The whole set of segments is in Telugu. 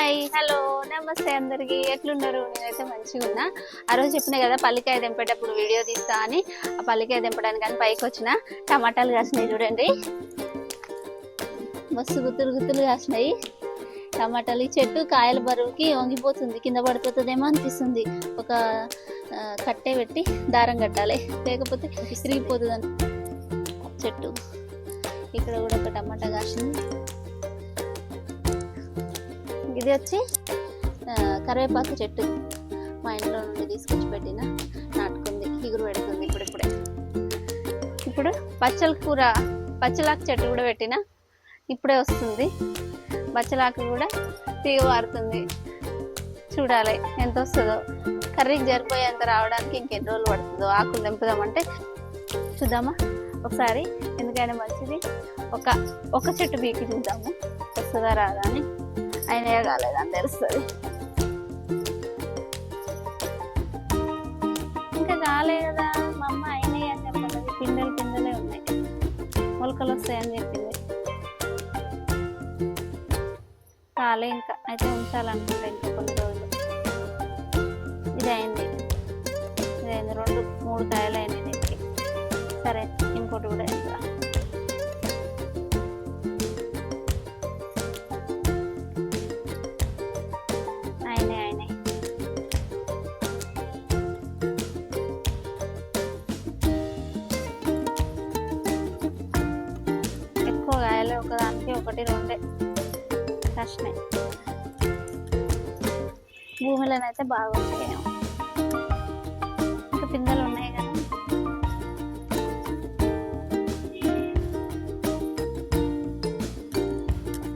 హాయ్ హలో నమస్తే అందరికి. ఎట్లున్నారు? నేనైతే మంచిగా ఉన్నా. ఆ రోజు చెప్పిన కదా పల్లికాయ తెంపేటప్పుడు వీడియో తీస్తా అని. ఆ పల్లికాయ తెంపడానికి కానీ పైకి వచ్చిన. టమాటాలు కాసినాయి చూడండి. మస్తు గుత్తులు గుత్తులు కాసినాయి. టమాటాలు ఈ చెట్టు కాయల బరువుకి వంగిపోతుంది. కింద పడిపోతుందేమో అనిపిస్తుంది. ఒక కట్టే కట్టె పెట్టి దారం కట్టాలి. లేకపోతే విసిరిగిపోతుంది చెట్టు. ఇక్కడ కూడా ఒక టమాటా కాసింది ఇది వచ్చి కరివేపాకు చెట్టు. మా ఇంట్లో నుండి తీసుకొచ్చి పెట్టిన నాటుకుంది ఇగురు పెడుతుంది ఇప్పుడిప్పుడే. ఇప్పుడు పచ్చల కూర పచ్చలాకు చెట్టు కూడా పెట్టిన ఇప్పుడే వస్తుంది. బచ్చలాకు కూడా తీగ వారుతుంది. చూడాలి ఎంత వస్తుందో. కర్రీకి జరిపోయేంత రావడానికి ఇంకెన్ని రోజులు పడుతుందో. ఆకులు తెంపుదామంటే చూద్దామా? ఒకసారి ఎందుకైనా మంచిది. ఒక ఒక చెట్టు బీకి చూద్దాము. వస్తుందా రాదా అని. ఆయన కాలేదని తెలుస్తుంది ఇంకా కాలే కదా మా అమ్మ అయినాయి అని చెప్పలేదు. పిందెలు పిందెలే ఉన్నాయి. మొలకలు వస్తాయని చెప్పింది. కాలే ఇంకా. అయితే ఉంచాలనుకుంటా ఇంకా కొన్ని రోజులు. ఇది అయింది ఇది అయింది రెండు మూడు కాయలు అయినాయి దీనికి. సరే ఇంకోటి కూడా ఇంకా ఒకదానికి ఒకటి రెండే కష్టమే భూమిలోనైతే బాగుంటాయి ఇంకా పిందెలు ఉన్నాయి కదా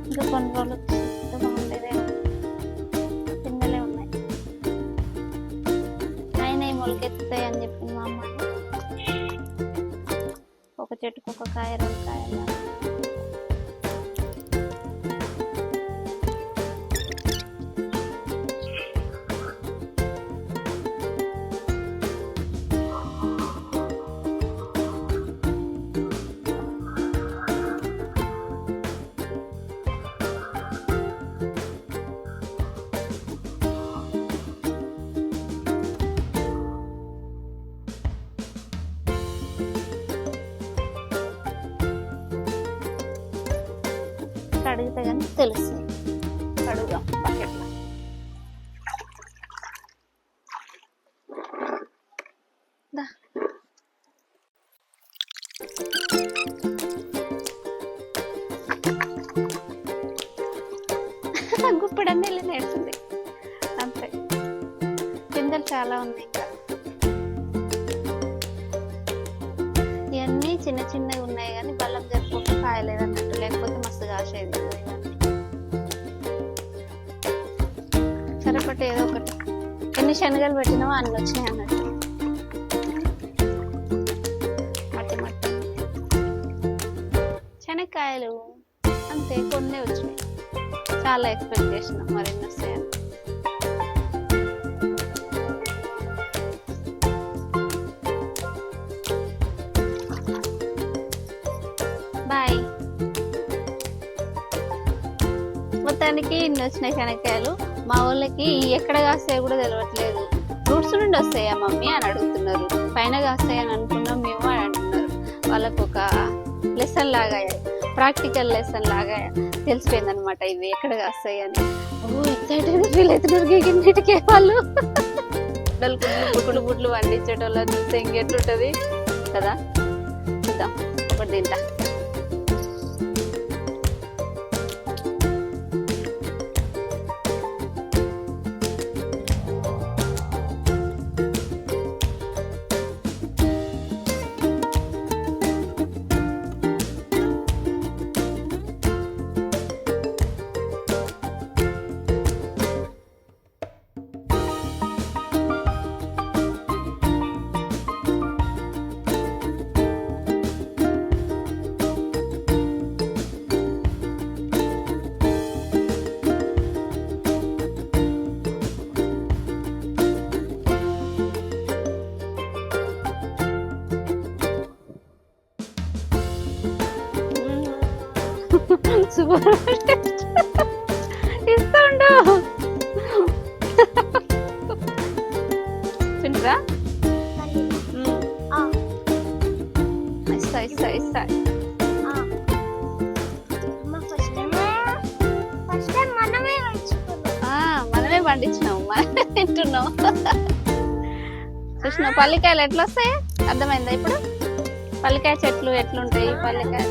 ఇంకా కొన్ని రోజులు చూస్తే బాగుండేదేమో పిందెలే ఉన్నాయి అయినా మొలకెత్తుతాయి అని చెప్పింది మా అమ్మ ఒక చెట్టుకు ఒక కాయ రెండు కాయలు కడిగితే కానీ తెలుస్తుంది. కడుగుదాం బకెట్లో గుప్పడన్నీ వెళ్ళి నేర్చుంది. అంతే. గింజలు చాలా ఉన్నాయి ఇంకా. ఇవన్నీ చిన్న చిన్నవి ఉన్నాయి కానీ బల్లం జరుపుకుంటూ కాయలేదు ఒకటి ఏదో ఒకటి. ఎన్ని శనగలు పెట్టినామో అన్ని వచ్చినాయి అన్నట్టు. మట్టి మట్టి శనక్కాయలు అంతే కొన్ని వచ్చినాయి. చాలా ఎక్స్పెక్ట్ చేసినాం మరిన్ని వస్తాయని. బాయ్. మొత్తానికి ఇన్ని వచ్చినాయి శనక్కాయలు. మా వాళ్ళకి ఎక్కడ కాస్తాయో కూడా తెలియట్లేదు ఫ్రూట్స్ నుండి వస్తాయా మమ్మీ అని అడుగుతున్నారు. పైన కాస్తాయి అని అనుకున్నాం మేము అని అంటున్నారు. వాళ్ళకు ఒక లెసన్ లాగా ప్రాక్టికల్ లెసన్ లాగా తెలిసిపోయింది అనమాట ఇవి ఎక్కడ కాస్తాయి అని. ఓ ఎక్సైటెడ్ ఫీల్ గిన్నెటికే వాళ్ళు. గుడ్డలు గుడ్లు బుడ్లు బుడ్లు చూస్తే ఇంకెట్లుంటుంది కదా? చూద్దాం. ఒకటి తింటా. సూపర్ ఇస్తుండు తింటరా ఇస్తా ఇస్తా ఇస్తా మనమే పండించినాం మనమే తింటున్నాం పల్లికాయలు ఎట్లా వస్తాయి అర్థమైందా ఇప్పుడు? పల్లికాయ చెట్లు ఎట్లుంటాయి? పల్లికాయ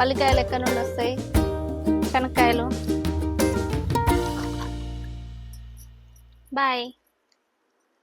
పల్లికాయలు ఎక్కడ నుండి వస్తాయి? శనక్కాయలు. బాయ్